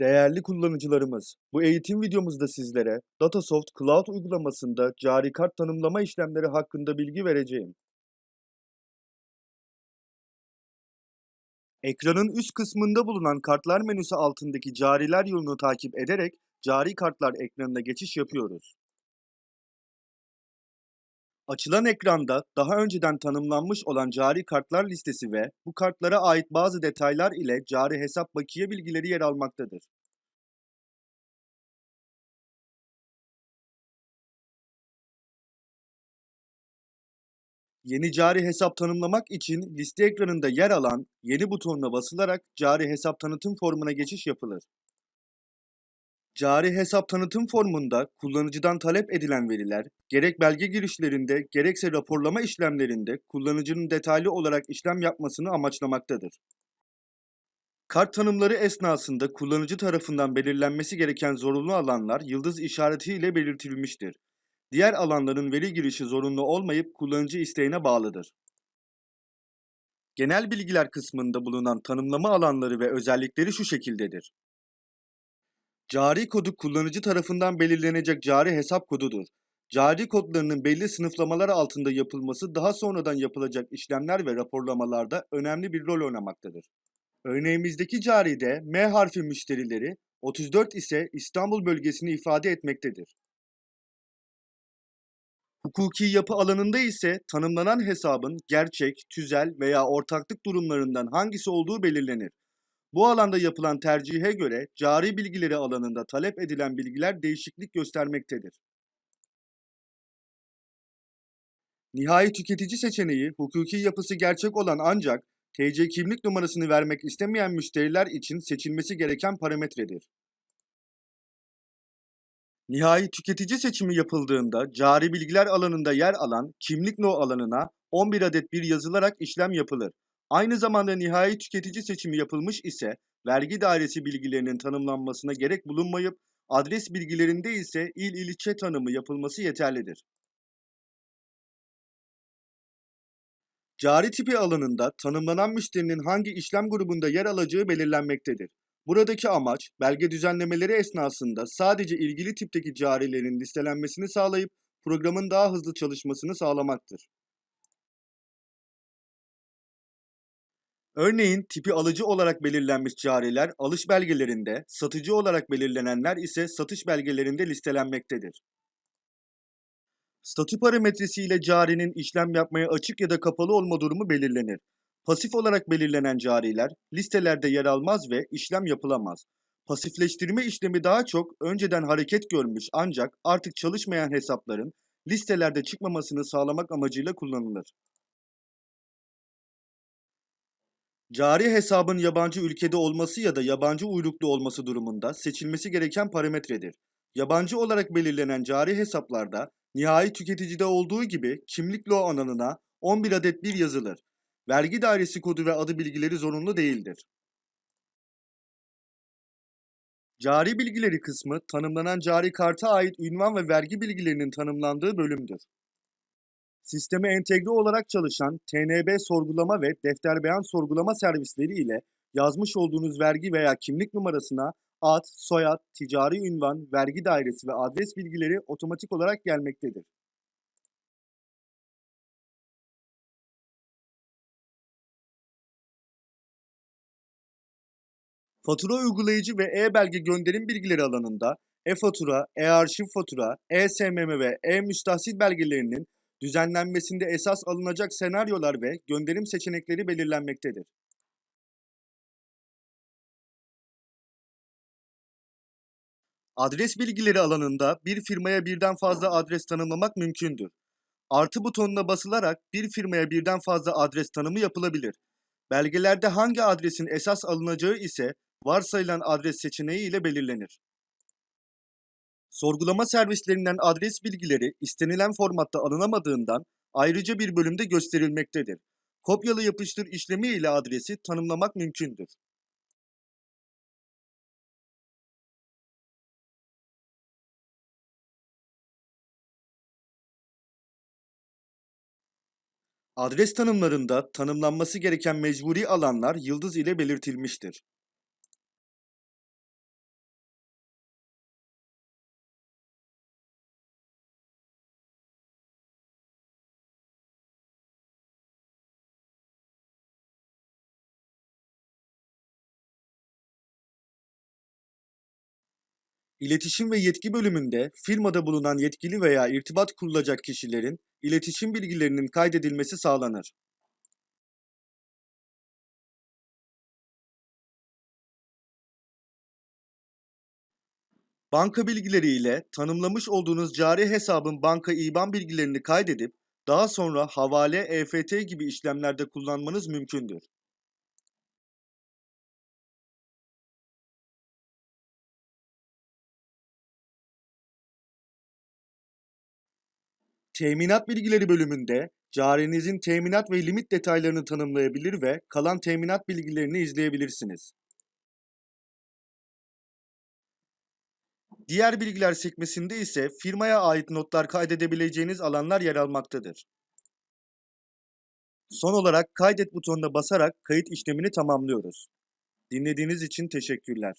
Değerli kullanıcılarımız, bu eğitim videomuzda sizlere Datasoft Cloud uygulamasında cari kart tanımlama işlemleri hakkında bilgi vereceğim. Ekranın üst kısmında bulunan kartlar menüsü altındaki cariler yolunu takip ederek cari kartlar ekranına geçiş yapıyoruz. Açılan ekranda daha önceden tanımlanmış olan cari kartlar listesi ve bu kartlara ait bazı detaylar ile cari hesap bakiye bilgileri yer almaktadır. Yeni cari hesap tanımlamak için liste ekranında yer alan yeni butonuna basılarak cari hesap tanıtım formuna geçiş yapılır. Cari hesap tanıtım formunda kullanıcıdan talep edilen veriler, gerek belge girişlerinde gerekse raporlama işlemlerinde kullanıcının detaylı olarak işlem yapmasını amaçlamaktadır. Kart tanımları esnasında kullanıcı tarafından belirlenmesi gereken zorunlu alanlar yıldız işaretiyle belirtilmiştir. Diğer alanların veri girişi zorunlu olmayıp kullanıcı isteğine bağlıdır. Genel bilgiler kısmında bulunan tanımlama alanları ve özellikleri şu şekildedir. Cari kodu kullanıcı tarafından belirlenecek cari hesap kodudur. Cari kodlarının belli sınıflamalar altında yapılması daha sonradan yapılacak işlemler ve raporlamalarda önemli bir rol oynamaktadır. Örneğimizdeki caride M harfi müşterileri, 34 ise İstanbul bölgesini ifade etmektedir. Hukuki yapı alanında ise tanımlanan hesabın gerçek, tüzel veya ortaklık durumlarından hangisi olduğu belirlenir. Bu alanda yapılan tercihe göre cari bilgileri alanında talep edilen bilgiler değişiklik göstermektedir. Nihai tüketici seçeneği hukuki yapısı gerçek olan ancak TC kimlik numarasını vermek istemeyen müşteriler için seçilmesi gereken parametredir. Nihai tüketici seçimi yapıldığında cari bilgiler alanında yer alan kimlik no alanına 11 adet bir yazılarak işlem yapılır. Aynı zamanda nihai tüketici seçimi yapılmış ise vergi dairesi bilgilerinin tanımlanmasına gerek bulunmayıp adres bilgilerinde ise il ilçe tanımı yapılması yeterlidir. Cari tipi alanında tanımlanan müşterinin hangi işlem grubunda yer alacağı belirlenmektedir. Buradaki amaç belge düzenlemeleri esnasında sadece ilgili tipteki carilerin listelenmesini sağlayıp programın daha hızlı çalışmasını sağlamaktır. Örneğin tipi alıcı olarak belirlenmiş cariler alış belgelerinde, satıcı olarak belirlenenler ise satış belgelerinde listelenmektedir. Statü parametresi ile carinin işlem yapmaya açık ya da kapalı olma durumu belirlenir. Pasif olarak belirlenen cariler listelerde yer almaz ve işlem yapılamaz. Pasifleştirme işlemi daha çok önceden hareket görmüş ancak artık çalışmayan hesapların listelerde çıkmamasını sağlamak amacıyla kullanılır. Cari hesabın yabancı ülkede olması ya da yabancı uyruklu olması durumunda seçilmesi gereken parametredir. Yabancı olarak belirlenen cari hesaplarda nihai tüketicide olduğu gibi kimlik lo alanına 11 adet bir yazılır. Vergi dairesi kodu ve adı bilgileri zorunlu değildir. Cari bilgileri kısmı tanımlanan cari karta ait ünvan ve vergi bilgilerinin tanımlandığı bölümdür. Sisteme entegre olarak çalışan TNB sorgulama ve defter beyan sorgulama servisleri ile yazmış olduğunuz vergi veya kimlik numarasına ad, soyad, ticari ünvan, vergi dairesi ve adres bilgileri otomatik olarak gelmektedir. Fatura uygulayıcı ve e-belge gönderim bilgileri alanında e-fatura, e-arşiv fatura, e-SMM ve e-müstahsil belgelerinin düzenlenmesinde esas alınacak senaryolar ve gönderim seçenekleri belirlenmektedir. Adres bilgileri alanında bir firmaya birden fazla adres tanımlamak mümkündür. Artı butonuna basılarak bir firmaya birden fazla adres tanımı yapılabilir. Belgelerde hangi adresin esas alınacağı ise varsayılan adres seçeneği ile belirlenir. Sorgulama servislerinden adres bilgileri istenilen formatta alınamadığından ayrıca bir bölümde gösterilmektedir. Kopyala yapıştır işlemi ile adresi tanımlamak mümkündür. Adres tanımlarında tanımlanması gereken mecburi alanlar yıldız ile belirtilmiştir. İletişim ve yetki bölümünde firmada bulunan yetkili veya irtibat kurulacak kişilerin iletişim bilgilerinin kaydedilmesi sağlanır. Banka bilgileri ile tanımlamış olduğunuz cari hesabın banka IBAN bilgilerini kaydedip daha sonra havale, EFT gibi işlemlerde kullanmanız mümkündür. Teminat bilgileri bölümünde carinizin teminat ve limit detaylarını tanımlayabilir ve kalan teminat bilgilerini izleyebilirsiniz. Diğer bilgiler sekmesinde ise firmaya ait notlar kaydedebileceğiniz alanlar yer almaktadır. Son olarak kaydet butonuna basarak kayıt işlemini tamamlıyoruz. Dinlediğiniz için teşekkürler.